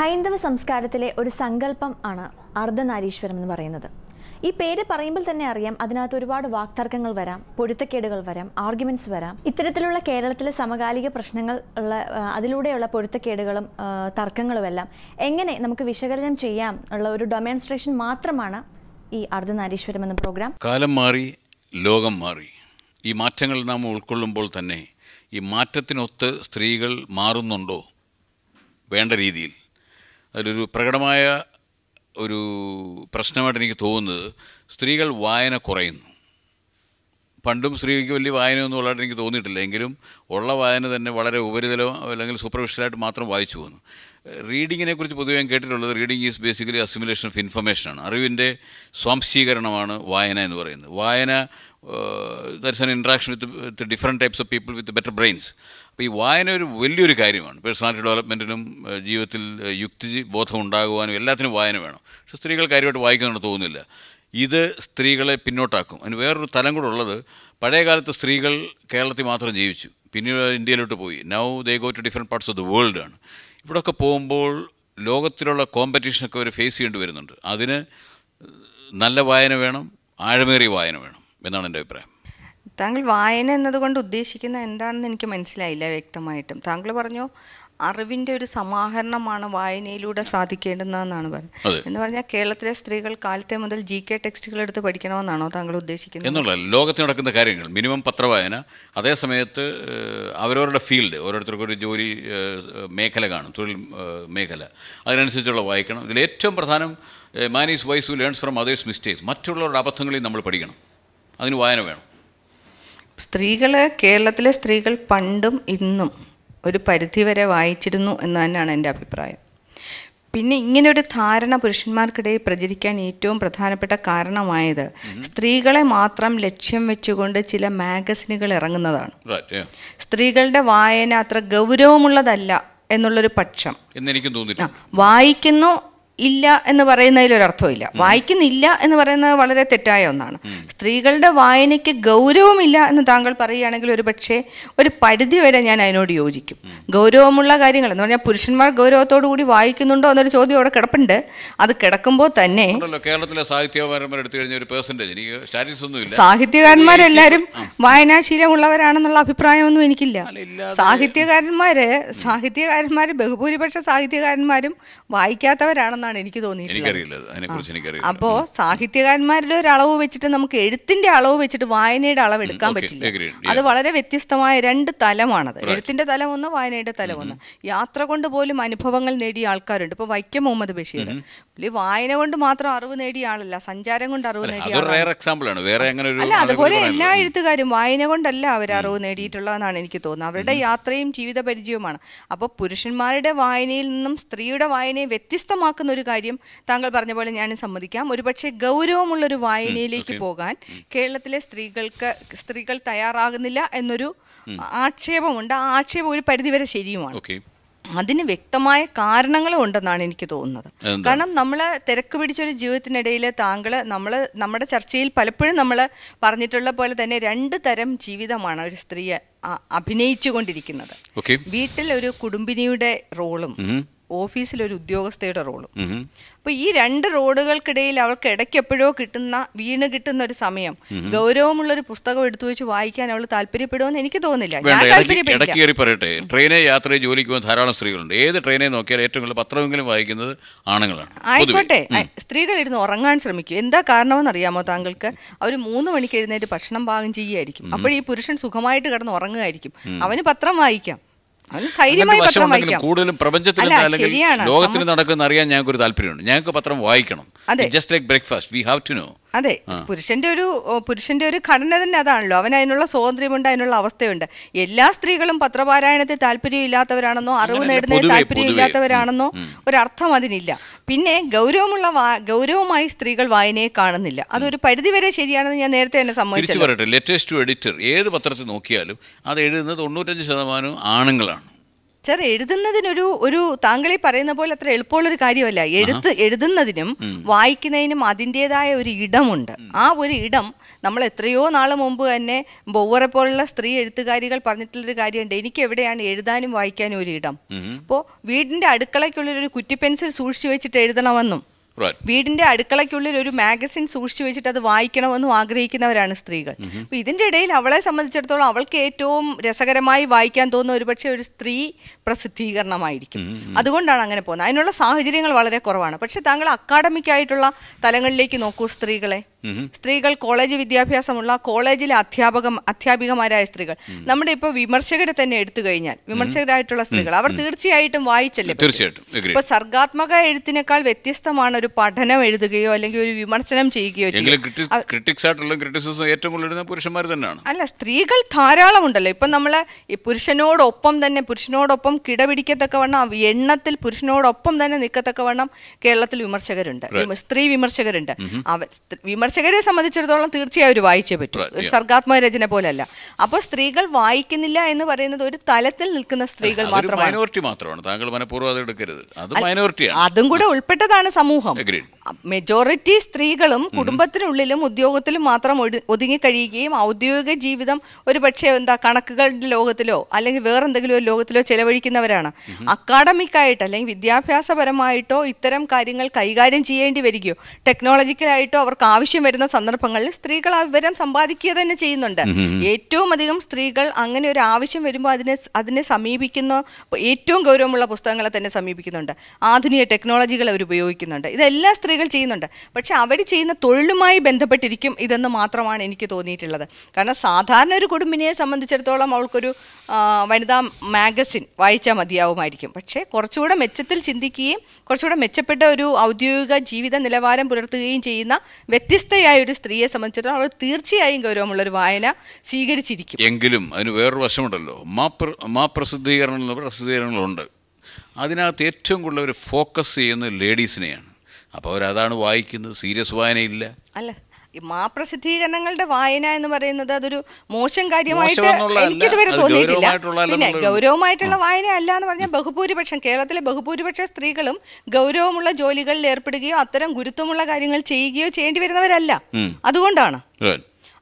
ഹൈന്ദവ സംസ്കാരത്തിലെ ഒരു സങ്കല്പം ആണ് അർദ്ധനാരീശ്വരം എന്ന് പറയുന്നത്. ഈ പേര് പറയുമ്പോൾ തന്നെ അറിയാം അതിനകത്ത് ഒരുപാട് വാക്തർക്കങ്ങൾ വരാം പൊരുത്തക്കേടുകൾ വരാം ആർഗ്യുമെന്റ്സ് വരാം. ഇത്തരത്തിലുള്ള കേരളത്തിലെ സമകാലിക പ്രശ്നങ്ങൾ ഉള്ള അതിലൂടെയുള്ള പൊരുത്തക്കേടുകളും തർക്കങ്ങളും എല്ലാം എങ്ങനെ നമുക്ക് വിശകലനം ചെയ്യാം ഉള്ള ഒരു ഡൊമോൺസ്ട്രേഷൻ മാത്രമാണ് ഈ അർദ്ധനാരീശ്വരം എന്ന പ്രോഗ്രാം കാലം മാറി ലോകം മാറി. ഈ മാറ്റങ്ങൾ നാം ഉൾക്കൊള്ളുമ്പോൾ തന്നെ ഈ മാറ്റത്തിനൊത്ത് സ്ത്രീകൾ മാറുന്നുണ്ടോ? വേണ്ട രീതിയിൽ. അതിലൊരു പ്രകടമായ ഒരു പ്രശ്നമായിട്ട് എനിക്ക് തോന്നുന്നത് സ്ത്രീകൾ വായന കുറയുന്നു. പണ്ടും സ്ത്രീക്ക് വലിയ വായനയൊന്നും ഉള്ളതായിട്ട് എനിക്ക് തോന്നിയിട്ടില്ല. എങ്കിലും ഉള്ള വായന തന്നെ വളരെ ഉപരിതലം അല്ലെങ്കിൽ സൂപ്പർഫിഷ്യലായിട്ട് മാത്രം വായിച്ചു പോകുന്നു റീഡിങ്ങിനെ കുറിച്ച് പൊതുവെ ഞാൻ കേട്ടിട്ടുള്ളത് reading is basically assimilation of ഇൻഫർമേഷനാണ്. അറിവിന്റെ സ്വാംശീകരണമാണ് വായന എന്ന് പറയുന്നത്. വായന there's an interaction with with different types of people with better brains അപ്പോൾ ഈ വായന ഒരു വലിയൊരു കാര്യമാണ്. പേഴ്സണാലിറ്റി ഡെവലപ്മെന്റിനും ജീവിതത്തിൽ യുക്തി ബോധം ഉണ്ടാകുവാനും എല്ലാത്തിനും വായന വേണം. പക്ഷെ സ്ത്രീകൾ കാര്യമായിട്ട് വായിക്കുന്നുണ്ട് തോന്നുന്നില്ല. ഇത് സ്ത്രീകളെ പിന്നോട്ടാക്കും. അതിന് വേറൊരു തലം കൂടെ ഉള്ളത് പഴയ കാലത്ത് സ്ത്രീകൾ കേരളത്തിൽ മാത്രം ജീവിച്ചു. പിന്നീട് ഇന്ത്യയിലോട്ട് പോയി. Now they go to different parts of the world ആണ്. ഇവിടെയൊക്കെ പോകുമ്പോൾ ലോകത്തിലുള്ള കോമ്പറ്റീഷനൊക്കെ അവർ ഫേസ് ചെയ്യേണ്ടി വരുന്നുണ്ട്. അതിന് നല്ല വായന വേണം ആഴമേറിയ വായന വേണം. എന്നാണ് എന്റെ അഭിപ്രായം? താങ്കൾ വായന എന്നതുകൊണ്ട് ഉദ്ദേശിക്കുന്ന എന്താണെന്ന് എനിക്ക് മനസ്സിലായില്ല വ്യക്തമായിട്ടും. താങ്കൾ പറഞ്ഞു അറിവിന്റെ ഒരു സമാഹരണമാണ് വായനയിലൂടെ സാധിക്കേണ്ടതെന്നാണ് പറയുന്നത്. പറഞ്ഞത് എന്ന് പറഞ്ഞാൽ കേരളത്തിലെ സ്ത്രീകൾ കാലത്തെ മുതൽ ജി കെ ടെക്സ്റ്റുകൾ എടുത്ത് പഠിക്കണമെന്നാണോ താങ്കൾ ഉദ്ദേശിക്കുന്നത്? എന്നുള്ള ലോകത്ത് നടക്കുന്ന കാര്യങ്ങൾ മിനിമം പത്രവായന. അതേ സമയത്ത് അവരവരുടെ ഫീൽഡ് ഓരോരുത്തർക്കും ഒരു ജോലി മേഖല കാണും തൊഴിൽ മേഖല. അതിനനുസരിച്ചുള്ള വായിക്കണം. ഇതിൽ ഏറ്റവും പ്രധാനം man is wise who learns from others' mistakes. മറ്റുള്ളവരുടെ അബദ്ധങ്ങളിൽ നമ്മൾ പഠിക്കണം. അതിന് വായന വേണം. സ്ത്രീകൾ കേരളത്തിലെ സ്ത്രീകൾ പണ്ടും ഇന്നും ഒരു പരിധിവരെ വായിച്ചിരുന്നു എന്ന് തന്നെയാണ് എന്റെ അഭിപ്രായം. പിന്നെ ഇങ്ങനെ ഒരു ധാരണ പുരുഷന്മാർക്കിടയിൽ പ്രചരിക്കാൻ ഏറ്റവും പ്രധാനപ്പെട്ട കാരണമായത് സ്ത്രീകളെ മാത്രം ലക്ഷ്യം വെച്ചുകൊണ്ട് ചില മാഗസിനുകൾ ഇറങ്ങുന്നതാണ്. സ്ത്രീകളുടെ വായന അത്ര ഗൗരവമുള്ളതല്ല എന്നുള്ളൊരു പക്ഷം. വായിക്കുന്നു ഇല്ല എന്ന് പറയുന്നതിൽ ഒരർത്ഥമില്ല വായിക്കുന്നില്ല എന്ന് പറയുന്നത് വളരെ തെറ്റായ ഒന്നാണ്. സ്ത്രീകളുടെ വായനയ്ക്ക് ഗൗരവമില്ല എന്ന് താങ്കൾ പറയുകയാണെങ്കിൽ ഒരു പക്ഷേ ഒരു പരിധി വരെ ഞാൻ അതിനോട് യോജിക്കും. ഗൗരവമുള്ള കാര്യങ്ങൾ എന്ന് പറഞ്ഞാൽ പുരുഷന്മാർ ഗൗരവത്തോടു കൂടി വായിക്കുന്നുണ്ടോ എന്നൊരു ചോദ്യം അവിടെ കിടപ്പുണ്ട്. അത് കിടക്കുമ്പോൾ തന്നെ കേരളത്തിലെ സാഹിത്യകാരന്മാരെല്ലാവരും വായനാശീലമുള്ളവരാണെന്നുള്ള അഭിപ്രായമൊന്നും എനിക്കില്ല. സാഹിത്യകാരന്മാര് സാഹിത്യകാരന്മാര് ബഹുഭൂരിപക്ഷ സാഹിത്യകാരന്മാരും വായിക്കാത്തവരാണെന്നാണ് എനിക്ക് തോന്നിയിട്ടുള്ളത്. അപ്പോ സാഹിത്യകാരന്മാരുടെ ഒരു അളവ് വെച്ചിട്ട് നമുക്ക് എഴുത്തിന്റെ അളവ് വെച്ചിട്ട് വായനയുടെ അളവ് എടുക്കാൻ പറ്റില്ല. അത് വളരെ വ്യത്യസ്തമായ രണ്ട് തലമാണത്. എഴുത്തിന്റെ തലം ഒന്ന് വായനയുടെ തലം ഒന്ന് യാത്ര കൊണ്ട് പോലും അനുഭവങ്ങൾ നേടിയ ആൾക്കാരുണ്ട്. ഇപ്പൊ വൈക്കം മുഹമ്മദ് ബഷീർ. പുള്ളി വായന കൊണ്ട് മാത്രം അറിവ് നേടിയ ആളല്ല. സഞ്ചാരം കൊണ്ട് അറിവ് നേടിയ അല്ല അതുപോലെ എല്ലാ എഴുത്തുകാരും വായന കൊണ്ടല്ല അവർ അറിവ് നേടിയിട്ടുള്ളതെന്നാണ് എനിക്ക് തോന്നുന്നത്. അവരുടെ യാത്രയും ജീവിത പരിചയവുമാണ് അപ്പോൾ പുരുഷന്മാരുടെ വായനയിൽ നിന്നും സ്ത്രീയുടെ വായനയെ വ്യത്യസ്തമാക്കുന്ന ഒരു കാര്യം താങ്കൾ പറഞ്ഞ പോലെ ഞാൻ സമ്മതിക്കാം. ഒരുപക്ഷെ ഗൗരവമുള്ളൊരു വായനയിലേക്ക് പോകാൻ കേരളത്തിലെ സ്ത്രീകൾക്ക് സ്ത്രീകൾ തയ്യാറാകുന്നില്ല എന്നൊരു ആക്ഷേപമുണ്ട്. ആ ആക്ഷേപം ഒരു പരിധിവരെ ശരിയുമാണ്. അതിന് വ്യക്തമായ കാരണങ്ങളും ഉണ്ടെന്നാണ് എനിക്ക് തോന്നുന്നത്. കാരണം നമ്മൾ തിരക്ക് പിടിച്ചൊരു ജീവിതത്തിനിടയിൽ താങ്കൾ നമ്മൾ നമ്മുടെ ചർച്ചയിൽ പലപ്പോഴും നമ്മൾ പറഞ്ഞിട്ടുള്ള പോലെ തന്നെ രണ്ട് തരം ജീവിതമാണ് ഒരു സ്ത്രീയെ അഭിനയിച്ചുകൊണ്ടിരിക്കുന്നത്. വീട്ടിൽ ഒരു കുടുംബിനിയുടെ റോളും ഓഫീസിൽ ഒരു ഉദ്യോഗസ്ഥയുടെ റോളും. അപ്പോൾ ഈ രണ്ട് റോഡുകൾക്കിടയിൽ അവൾക്ക് ഇടയ്ക്ക് എപ്പോഴോ കിട്ടുന്ന വീണ് കിട്ടുന്ന ഒരു സമയം ഗൗരവമുള്ള ഒരു പുസ്തകം എടുത്തു വെച്ച് വായിക്കാൻ അവൾ താല്പര്യപ്പെടുമെന്ന് എനിക്ക് തോന്നുന്നില്ല. പറയട്ടെ. ട്രെയിനെ യാത്ര ജോലിക്ക് പോകുന്ന ധാരാളം സ്ത്രീകളുണ്ട്. ഏത് ട്രെയിനെ നോക്കിയാൽ ഏറ്റവും കൂടുതൽ പത്രമെങ്കിലും വായിക്കുന്നത് ആണുങ്ങളാണ്. ആയിക്കോട്ടെ. സ്ത്രീകൾ ഇരുന്ന് ഉറങ്ങാൻ ശ്രമിക്കും. എന്താ കാരണമെന്ന് അറിയാമോ താങ്കൾക്ക്? അവർ മൂന്ന് മണിക്ക് എഴുന്നേറ്റ് ഭക്ഷണം പാകം ചെയ്യുമായിരിക്കും അപ്പോൾ ഈ പുരുഷൻ സുഖമായിട്ട് കിടന്ന് ഉറങ്ങുമായിരിക്കും അവന് പത്രം വായിക്കാം. കൂടുതലും പ്രപഞ്ചത്തിൽ അല്ല, അല്ലെങ്കിൽ ലോകത്തിൽ നടക്കുന്ന അറിയാൻ ഞങ്ങൾക്ക് ഒരു താല്പര്യമുണ്ട്. ഞങ്ങൾക്ക് പത്രം വായിക്കണം. Just like breakfast we have to no അതെ പുരുഷന്റെ ഒരു പുരുഷന്റെ ഒരു ഘടന തന്നെ അതാണല്ലോ. അവൻ അതിനുള്ള സ്വാതന്ത്ര്യമുണ്ട് അതിനുള്ള അവസ്ഥയുണ്ട്. എല്ലാ സ്ത്രീകളും പത്രപാരായണത്തിൽ താല്പര്യം ഇല്ലാത്തവരാണെന്നോ അറിവ് നേടുന്നതിൽ താല്പര്യം ഇല്ലാത്തവരാണെന്നോ ഒരർത്ഥം അതിനില്ല. പിന്നെ ഗൗരവമുള്ള ഗൗരവമായി സ്ത്രീകൾ വായനയെ കാണുന്നില്ല. അതൊരു പരിധിവരെ ശരിയാണെന്ന് ഞാൻ നേരത്തെ തന്നെ സമ്മതിച്ചു പറയട്ടെ ലേറ്റസ്റ്റ് എഡിറ്റർ ഏത് പത്രത്തിൽ നോക്കിയാലും അത് എഴുതുന്നത് തൊണ്ണൂറ്റഞ്ച് ശതമാനം ആണുങ്ങളാണ്. സാർ എഴുതുന്നതിനൊരു ഒരു താങ്കൾ ഈ പറയുന്ന പോലെ അത്ര എളുപ്പമുള്ളൊരു കാര്യമല്ല. എഴുത്ത് എഴുതുന്നതിനും വായിക്കുന്നതിനും അതിന്റെതായ ഒരു ഇടമുണ്ട്. ആ ഒരു ഇടം നമ്മൾ എത്രയോ നാൾ മുമ്പ് തന്നെ ബൊവ്വറെ പോലുള്ള സ്ത്രീ എഴുത്തുകാരികൾ പറഞ്ഞിട്ടുള്ളൊരു കാര്യമുണ്ട്. എനിക്ക് എവിടെയാണ് എഴുതാനും വായിക്കാനും ഒരു ഇടം? അപ്പോൾ വീടിന്റെ അടുക്കളയ്ക്കുള്ളിൽ ഒരു കുറ്റി പെൻസിൽ സൂക്ഷിച്ചു വെച്ചിട്ട് എഴുതണമെന്നും വീടിന്റെ അടുക്കളയ്ക്കുള്ളിൽ ഒരു മാഗസിൻ സൂക്ഷിച്ചു വെച്ചിട്ട് അത് വായിക്കണമെന്നും ആഗ്രഹിക്കുന്നവരാണ് സ്ത്രീകൾ. അപ്പൊ ഇതിന്റെ ഇടയിൽ അവളെ സംബന്ധിച്ചിടത്തോളം അവൾക്ക് ഏറ്റവും രസകരമായി വായിക്കാൻ തോന്നുന്ന ഒരുപക്ഷെ ഒരു സ്ത്രീ പ്രസിദ്ധീകരണമായിരിക്കും. അതുകൊണ്ടാണ് അങ്ങനെ പോകുന്നത്. അതിനുള്ള സാഹചര്യങ്ങൾ വളരെ കുറവാണ്. പക്ഷെ താങ്കൾ അക്കാഡമിക് ആയിട്ടുള്ള തലങ്ങളിലേക്ക് നോക്കൂ സ്ത്രീകളെ. സ്ത്രീകൾ കോളേജ് വിദ്യാഭ്യാസമുള്ള കോളേജിലെ അധ്യാപക അധ്യാപികമാരായ സ്ത്രീകൾ. നമ്മുടെ ഇപ്പോൾ വിമർശകരെ തന്നെ എടുത്തു കഴിഞ്ഞാൽ വിമർശകരായിട്ടുള്ള സ്ത്രീകൾ അവർ തീർച്ചയായിട്ടും വായിച്ചല്ലേ തീർച്ചയായിട്ടും. ഇപ്പൊ സർഗാത്മക എഴുത്തിനേക്കാൾ വ്യത്യസ്തമാണ് ഒരു പഠനം എഴുതുകയോ അല്ലെങ്കിൽ ഒരു വിമർശനം ചെയ്യുകയോ ക്രിട്ടിക്സ് ആയിട്ടുള്ള ക്രിറ്റിസിസം ഏറ്റവും കൂടുതൽ പുരുഷന്മാർ തന്നെയാണ്. അല്ല സ്ത്രീകൾ ധാരാളം ഉണ്ടല്ലോ. ഇപ്പം നമ്മൾ പുരുഷനോടൊപ്പം തന്നെ പുരുഷനോടൊപ്പം കിടപിടിക്കത്തക്ക വണ്ണം എണ്ണത്തിൽ പുരുഷനോടൊപ്പം തന്നെ നിൽക്കത്തക്ക വണ്ണം കേരളത്തിൽ വിമർശകരുണ്ട്. സ്ത്രീ വിമർശകരുണ്ട്. അവർ വിമർശകരെ സംബന്ധിച്ചിടത്തോളം തീർച്ചയായും അവർ വായിച്ചേ പറ്റൂ. ഒരു. സർഗാത്മക രചന പോലല്ല. അപ്പോൾ സ്ത്രീകൾ വായിക്കുന്നില്ല എന്ന് പറയുന്നത് ഒരു തലത്തിൽ നിൽക്കുന്ന സ്ത്രീകൾ മാത്രമാണ്. മൈനോറിറ്റി മാത്രമാണ്. താങ്കൾ മനഃപൂർവം അത് എടുക്കരുത്. അത് മൈനോറിറ്റിയാണ് അതും കൂടെ ഉൾപ്പെട്ടതാണ് സമൂഹം. Agreed. മെജോറിറ്റി സ്ത്രീകളും കുടുംബത്തിനുള്ളിലും ഉദ്യോഗത്തിലും മാത്രം ഒതുങ്ങി കഴിയുകയും ഔദ്യോഗിക ജീവിതം ഒരു പക്ഷേ എന്താ കണക്കുകളുടെ ലോകത്തിലോ അല്ലെങ്കിൽ വേറെന്തെങ്കിലും ഒരു ലോകത്തിലോ ചെലവഴിക്കുന്നവരാണ്. അക്കാഡമിക് ആയിട്ട് അല്ലെങ്കിൽ വിദ്യാഭ്യാസപരമായിട്ടോ ഇത്തരം കാര്യങ്ങൾ കൈകാര്യം ചെയ്യേണ്ടി വരികയോ ടെക്നോളജിക്കലായിട്ടോ അവർക്ക് ആവശ്യം വരുന്ന സന്ദർഭങ്ങളിൽ സ്ത്രീകൾ ആ വിവരം സമ്പാദിക്കുക തന്നെ ചെയ്യുന്നുണ്ട്. ഏറ്റവും അധികം സ്ത്രീകൾ അങ്ങനെ ഒരു ആവശ്യം വരുമ്പോൾ അതിനെ അതിനെ സമീപിക്കുന്ന ഏറ്റവും ഗൗരവമുള്ള പുസ്തകങ്ങളെ തന്നെ സമീപിക്കുന്നുണ്ട്. ആധുനിക ടെക്നോളജികൾ അവർ ഉപയോഗിക്കുന്നുണ്ട്. ഇതെല്ലാം സ്ത്രീകൾ ചെയ്യുന്നുണ്ട്. പക്ഷെ അവർ ചെയ്യുന്ന തൊഴിലുമായി ബന്ധപ്പെട്ടിരിക്കും ഇതെന്ന് മാത്രമാണ് എനിക്ക് തോന്നിയിട്ടുള്ളത്. കാരണം സാധാരണ ഒരു കുടുംബിനിയെ സംബന്ധിച്ചിടത്തോളം അവൾക്കൊരു വനിതാ മാഗസിൻ വായിച്ചാൽ മതിയാവുമായിരിക്കും. പക്ഷേ കുറച്ചുകൂടെ മെച്ചത്തിൽ ചിന്തിക്കുകയും കുറച്ചുകൂടെ മെച്ചപ്പെട്ട ഒരു ഔദ്യോഗിക ജീവിത നിലവാരം പുലർത്തുകയും ചെയ്യുന്ന വ്യത്യസ്തയായ ഒരു സ്ത്രീയെ സംബന്ധിച്ചിടത്തോളം അവൾ തീർച്ചയായും ഗൗരവമുള്ള ഒരു വായന സ്വീകരിച്ചിരിക്കും. എങ്കിലും അതിന് വേറൊരു വശമുണ്ടല്ലോ. മാപ്രസിദ്ധീകരണങ്ങളുണ്ട് പ്ര മാ പ്രസിദ്ധീകരണങ്ങൾ പ്രസിദ്ധീകരണങ്ങളുണ്ട്. അതിനകത്ത് ഏറ്റവും കൂടുതൽ ഒരു ഫോക്കസ് ചെയ്യുന്നത് ലേഡീസിനെയാണ്. അപ്പോൾ അവരതാണ് വായിക്കുന്നത്. സീരിയസ് വായനയില്ല. അല്ല ഈ മാപ്രസിദ്ധീകരണങ്ങളുടെ വായന എന്ന് പറയുന്നത് അതൊരു മോശം കാര്യമായിട്ട്. എനിക്കിതുവരെ തോന്നിയിട്ടില്ല. പിന്നെ ഗൗരവമായിട്ടുള്ള വായന അല്ല എന്ന് പറഞ്ഞാൽ ബഹുഭൂരിപക്ഷം കേരളത്തിലെ ബഹുഭൂരിപക്ഷ സ്ത്രീകളും ഗൗരവമുള്ള ജോലികളിൽ ഏർപ്പെടുകയോ അത്തരം ഗുരുത്വമുള്ള കാര്യങ്ങൾ ചെയ്യുകയോ ചെയ്യേണ്ടി വരുന്നവരല്ല. അതുകൊണ്ടാണ്.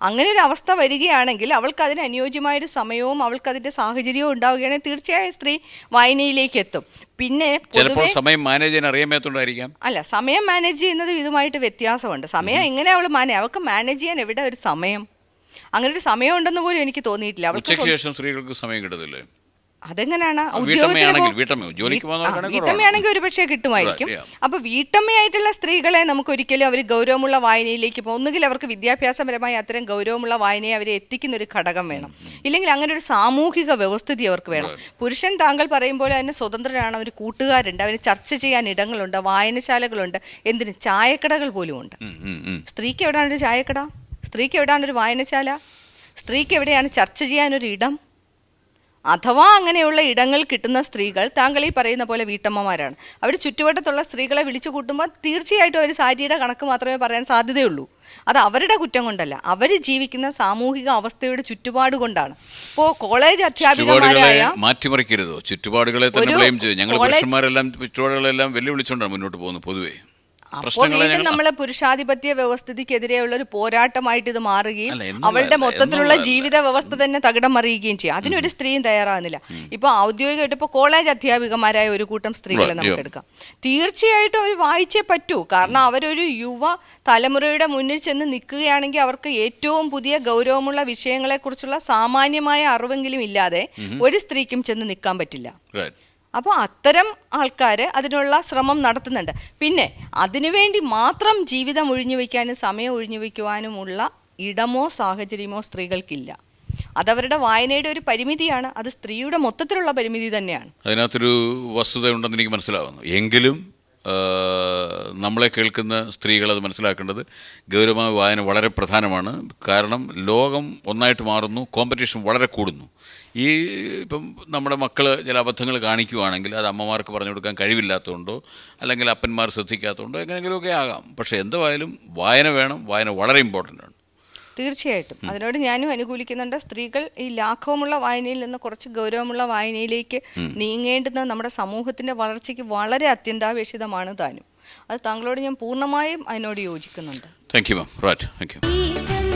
അങ്ങനെ ഒരു അവസ്ഥ വരികയാണെങ്കിൽ അവൾക്ക് അതിന് അനുയോജ്യമായൊരു സമയവും അവൾക്ക് അതിന്റെ സാഹചര്യവും ഉണ്ടാവുകയാണെങ്കിൽ തീർച്ചയായും സ്ത്രീ വായനയിലേക്ക് എത്തും പിന്നെ ചിലപ്പോൾ സമയം മാനേജ് ചെയ്യാൻ അറിയാൻ മേത്തോണ്ടായിരിക്കാം അല്ല സമയം മാനേജ് ചെയ്യുന്നത് ഇതുമായിട്ട് വ്യത്യാസമുണ്ട്. സമയം എങ്ങനെ അവൾ മാനേജ് അവൾക്ക് മാനേജ് ചെയ്യാൻ എവിടെ ഒരു സമയം? അങ്ങനെ ഒരു സമയം ഉണ്ടെന്ന് പോലും എനിക്ക് തോന്നിയിട്ടില്ല. അവൾക്ക് ശേഷം സ്ത്രീകൾക്ക് സമയം കിട്ടത്തില്ലേ? അതെങ്ങനെയാണ് വീട്ടമ്മയാണെങ്കിൽ, ഒരുപക്ഷെ ഒരു കിട്ടുമായിരിക്കും. അപ്പൊ വീട്ടമ്മയായിട്ടുള്ള സ്ത്രീകളെ നമുക്ക് ഒരിക്കലും അവർ ഗൗരവമുള്ള വായനയിലേക്ക് പോകും ഒന്നുകിൽ അവർക്ക് വിദ്യാഭ്യാസപരമായി അത്തരം ഗൗരവമുള്ള വായനയെ അവരെ എത്തിക്കുന്ന ഒരു ഘടകം വേണം. ഇല്ലെങ്കിൽ അങ്ങനെ ഒരു സാമൂഹിക വ്യവസ്ഥിതി അവർക്ക് വേണം. പുരുഷൻ താങ്കൾ പറയും പോലെ തന്നെ സ്വതന്ത്രനാണ് അവർ കൂട്ടുകാരുണ്ട് അവന് ചർച്ച ചെയ്യാൻ ഇടങ്ങളുണ്ട് വായനശാലകളുണ്ട് എന്തിന് ചായക്കടകൾ പോലും ഉണ്ട്. സ്ത്രീക്ക് എവിടെയാണ് ഒരു ചായക്കട? സ്ത്രീക്ക് എവിടെയാണ് ഒരു വായനശാല? സ്ത്രീക്ക് എവിടെയാണ് ചർച്ച ചെയ്യാനൊരു ഇടം അഥവാ അങ്ങനെയുള്ള ഇടങ്ങൾ കിട്ടുന്ന സ്ത്രീകൾ താങ്കൾ ഈ പറയുന്ന പോലെ വീട്ടമ്മമാരാണ്. അവർ ചുറ്റുവട്ടത്തുള്ള സ്ത്രീകളെ വിളിച്ചു കൂട്ടുമ്പോൾ തീർച്ചയായിട്ടും അവർ സാരിയുടെ കണക്ക് മാത്രമേ പറയാൻ സാധ്യതയുള്ളൂ. അത് അവരുടെ കുറ്റം കൊണ്ടല്ല. അവർ ജീവിക്കുന്ന സാമൂഹിക അവസ്ഥയുടെ ചുറ്റുപാട് കൊണ്ടാണ്. ഇപ്പോൾ കോളേജ് അധ്യാപികമാരായ മാറ്റിമറിക്കരുതോ? ചുറ്റുപാടുകളെ തന്നെ ഞങ്ങൾ പുരുഷന്മാരെല്ലാം ചുറ്റുപാടുകളെല്ലാം വെല്ലുവിളിച്ചുകൊണ്ടാണ് മുന്നോട്ട് പോകുന്നത് പൊതുവേ. അപ്പോൾ വീണ്ടും നമ്മളെ പുരുഷാധിപത്യ വ്യവസ്ഥിതിക്കെതിരെയുള്ള ഒരു പോരാട്ടമായിട്ട് ഇത് മാറുകയും അവളുടെ മൊത്തത്തിലുള്ള ജീവിത വ്യവസ്ഥ തന്നെ തകിടം മറിയുകയും ചെയ്യും. അതിനൊരു സ്ത്രീയും തയ്യാറാകുന്നില്ല. ഇപ്പൊ ഔദ്യോഗികമായിട്ട് ഇപ്പൊ കോളേജ് അധ്യാപികമാരായ ഒരു കൂട്ടം സ്ത്രീകളെ നമുക്ക് എടുക്കാം. തീർച്ചയായിട്ടും അവർ വായിച്ചേ പറ്റൂ. കാരണം അവരൊരു യുവ തലമുറയുടെ മുന്നിൽ ചെന്ന് നിൽക്കുകയാണെങ്കിൽ അവർക്ക് ഏറ്റവും പുതിയ ഗൗരവമുള്ള വിഷയങ്ങളെക്കുറിച്ചുള്ള സാമാന്യമായ അറിവെങ്കിലും ഇല്ലാതെ ഒരു സ്ത്രീക്കും ചെന്ന് നിൽക്കാൻ പറ്റില്ല. അപ്പോൾ അത്തരം ആൾക്കാർ അതിനുള്ള ശ്രമം നടത്തുന്നുണ്ട്. പിന്നെ അതിനുവേണ്ടി മാത്രം ജീവിതം ഒഴിഞ്ഞു വയ്ക്കാനും സമയം ഒഴിഞ്ഞു വയ്ക്കുവാനുമുള്ള ഇടമോ സാഹചര്യമോ സ്ത്രീകൾക്കില്ല. അതവരുടെ വായനയുടെ ഒരു പരിമിതിയാണ്. അത് സ്ത്രീയുടെ മൊത്തത്തിലുള്ള പരിമിതി തന്നെയാണ്. അതിനകത്തൊരു വസ്തുത ഉണ്ടെന്ന് എനിക്ക് മനസ്സിലാവുന്നു. എങ്കിലും നമ്മളെ കേൾക്കുന്ന സ്ത്രീകൾ അത് മനസ്സിലാക്കേണ്ടത് ഗൗരവമായ വായന വളരെ പ്രധാനമാണ്. കാരണം ലോകം ഒന്നായിട്ട് മാറുന്നു കോമ്പറ്റീഷൻ വളരെ കൂടുന്നു. ഈ ഇപ്പം നമ്മുടെ മക്കൾ ചില അബദ്ധങ്ങൾ കാണിക്കുവാണെങ്കിൽ അത് അമ്മമാർക്ക് പറഞ്ഞു കൊടുക്കാൻ കഴിവില്ലാത്തതുകൊണ്ടോ അല്ലെങ്കിൽ അപ്പന്മാർ ശ്രദ്ധിക്കാത്തതുകൊണ്ടോ എങ്ങനെയെങ്കിലുമൊക്കെ ആകാം. പക്ഷേ എന്തുവായാലും വായന വേണം വായന വളരെ ഇമ്പോർട്ടന്റ് ആണ്. തീർച്ചയായിട്ടും. അതിനോട് ഞാനും അനുകൂലിക്കുന്നുണ്ട്. സ്ത്രീകൾ ഈ ലാഘവമുള്ള വായനയിൽ നിന്ന് കുറച്ച് ഗൗരവമുള്ള വായനയിലേക്ക് നീങ്ങേണ്ടുന്നത് നമ്മുടെ സമൂഹത്തിന്റെ വളർച്ചയ്ക്ക് വളരെ അത്യന്താപേക്ഷിതമാണ് താനും. അത് താങ്കളോട് ഞാൻ പൂർണമായും അതിനോട് യോജിക്കുന്നുണ്ട്. Thank you ma'am right thank you